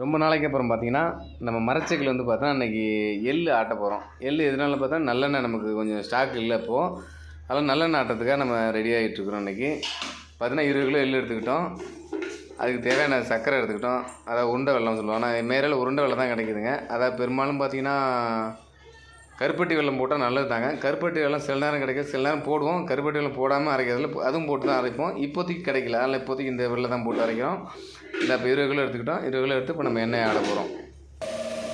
ரொம்ப நாளைக்கு அப்புறம் பார்த்தீங்கன்னா நம்ம மரச்செக்கில் வந்து பார்த்தா இன்றைக்கி எள் ஆட்ட போகிறோம் எள் எதனால பார்த்தா நல்லெண்ணெய் நமக்கு கொஞ்சம் ஸ்டாக் இல்லை இப்போது அதெல்லாம் நல்லெண்ணெய் ஆட்டத்துக்காக நம்ம ரெடி ஆகிட்டுருக்குறோம் இன்றைக்கி பார்த்தீங்கன்னா இருபது கிலோ எள் எடுத்துக்கிட்டோம். அதுக்கு தேவையான சர்க்கரை எடுத்துக்கிட்டோம். அதாவது உருண்டை வெள்ளம் சொல்லுவோம். ஆனால் மேரில் உருண்டை வெள்ளம் தான் கிடைக்குதுங்க. அதாவது பெரும்பாலும் பார்த்தீங்கன்னா கருப்பட்டி வெல்லம் போட்டால் நல்லது தாங்க. கருப்பட்டி வெல்லம் சில நேரம் கிடைக்கும். சில நேரம் போடுவோம். கருப்பட்டி வெள்ளம் போடாமல் அரைக்கிறதுல அதுவும் போட்டு தான் அரைப்போம். இப்போதைக்கு கிடைக்கல. அதனால் இப்போதைக்கு இந்த வெள்ளை தான் போட்டு அரைக்கிறோம். இந்த இப்போ இருபது கிலோ எடுத்துக்கிட்டோம். இருபது கிலோ எடுத்து இப்போ நம்ம எண்ணெய் ஆட போகிறோம்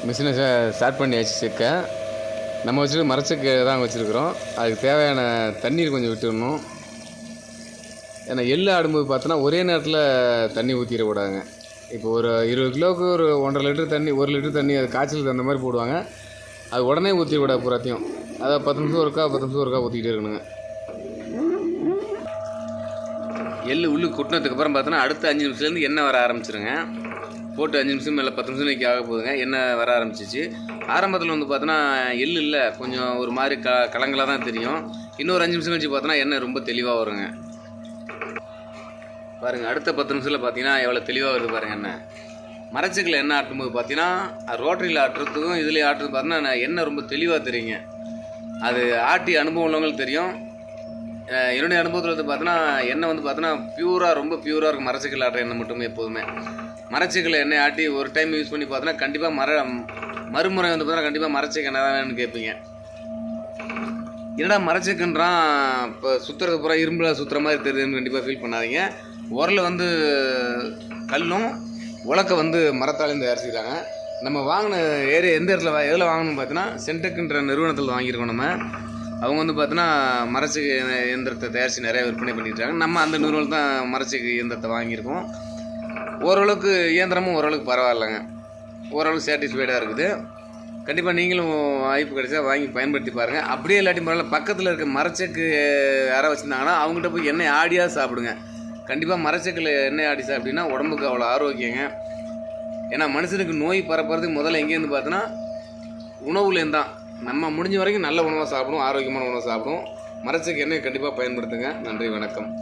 மிஷினை ஸ்டார்ட் பண்ணியாச்சு செக்க நம்ம வச்சுட்டு மரச்செக்கு தான் வச்சுருக்குறோம். அதுக்கு தேவையான தண்ணீர் கொஞ்சம் விட்டுடணும். ஏன்னா எள்ளு ஆடும்போது பார்த்தோன்னா ஒரே நேரத்தில் தண்ணி ஊற்றிடக்கூடாதுங்க இப்போ ஒரு இருபது கிலோவுக்கு ஒரு ஒன்றரை லிட்டர் தண்ணி ஒரு லிட்டர் தண்ணி அது காய்ச்சலுக்கு தகுந்த மாதிரி போடுவாங்க. அது உடனே ஊற்றிடக்கூடாது பூராத்தையும். அதை பத்து நிமிஷம் ஒருக்கா பத்து நிமிஷம் ஒருக்கா ஊற்றிக்கிட்டே இருக்கணுங்க. எள் உள்ளு கொட்டினதுக்கு அப்புறம் பார்த்தோன்னா அடுத்த அஞ்சு நிமிஷத்துலேருந்து எண்ணெய் வர ஆரம்பிச்சிருங்க. போட்டு அஞ்சு நிமிஷம் இல்லை பத்து நிமிஷம் நிற்க ஆக போகுதுங்க. எண்ணெய் வர ஆரம்பிச்சிச்சு. ஆரம்பத்தில் வந்து பார்த்தோன்னா எள்ளு இல்லை. கொஞ்சம் ஒரு மாதிரி க கலங்களாக தான் தெரியும். இன்னொரு அஞ்சு நிமிஷம் கழிச்சு பார்த்தோன்னா எண்ணெய் ரொம்ப தெளிவாக வருங்க. பாருங்கள் அடுத்த பத்து நிமிஷத்தில் பார்த்தீங்கன்னா எவ்வளோ தெளிவாக வருது பாருங்கள் எண்ணெய். மரச்சுக்கில் எண்ணெய் ஆட்டும்போது பார்த்தீங்கன்னா ரோட்டரியில் ஆட்டுறதுக்கும் இதுலேயே ஆட்டுறது பார்த்தீங்கன்னா எண்ணெய் ரொம்ப தெளிவாக தெரியுங்க. அது ஆட்டி அனுபவம் உள்ளவங்களுக்கு தெரியும். என்னுடைய அனுபவத்தில் வந்து பார்த்தோன்னா எண்ணெய் வந்து பார்த்தோன்னா பியூராக ரொம்ப பியூராக இருக்கும் மரச்சிக்கல் ஆட்டுற எண்ணெய் மட்டுமே எப்போதுமே. மரச்சிக்கல் எண்ணெய் ஆட்டி ஒரு டைம் யூஸ் பண்ணி பார்த்தோன்னா கண்டிப்பாக மர மறுமுறை வந்து பார்த்தோன்னா கண்டிப்பாக மரச்சிக்க எண்ணெய் தான் கேட்பீங்க என்னடா மரச்சிக்கன்றான் இப்போ சுற்றுறது பூரா இரும்பில் சுற்றுற மாதிரி தெரியுதுன்னு கண்டிப்பாக ஃபீல் பண்ணாதீங்க. உரல் வந்து கல்லும் உலக்க வந்து மரத்தாலையும் தயாரிச்சுக்கிறாங்க நம்ம வாங்கின ஏரியா எந்த இடத்துல எதில் வாங்கணும்னு பார்த்தீங்கன்னா சென்டெக்குன்ற நிறுவனத்தில் வாங்கியிருக்கோம் நம்ம. அவங்க வந்து பார்த்தோன்னா மரச்சு இயந்திரத்தை தயாரித்து நிறைய விற்பனை பண்ணிட்டாங்க நம்ம அந்த நிறுவனம் தான் மரச்சு இயந்திரத்தை வாங்கியிருக்கோம். ஓரளவுக்கு இயந்திரமும் ஓரளவுக்கு பரவாயில்லைங்க. ஓரளவுக்கு சாட்டிஸ்ஃபைடாக இருக்குது. கண்டிப்பாக நீங்களும் வாய்ப்பு கிடைச்சா வாங்கி பயன்படுத்தி பாருங்கள் அப்படியே இல்லாட்டி முறையில் பக்கத்தில் இருக்க மரச்செக்கு யாராவது வச்சுருந்தாங்கன்னா அவங்ககிட்ட போய் எண்ணெய் ஆடியாக சாப்பிடுங்க. கண்டிப்பாக மரச்செக்கில் எண்ணெய் ஆடி சாப்பிட்டீங்கன்னா உடம்புக்கு அவ்வளோ ஆரோக்கியங்க. ஏன்னா மனுஷனுக்கு நோய் பரப்புறதுக்கு முதல்ல எங்கேருந்து பார்த்தோன்னா உணவுலேருந்து தான் நம்ம முடிஞ்ச வரைக்கும் நல்ல உணவை சாப்பிடும் ஆரோக்கியமான உணவை சாப்பிடுவோம். மரச்சக்கு எண்ணெய் கண்டிப்பாக பயன்படுத்துங்க. நன்றி வணக்கம்.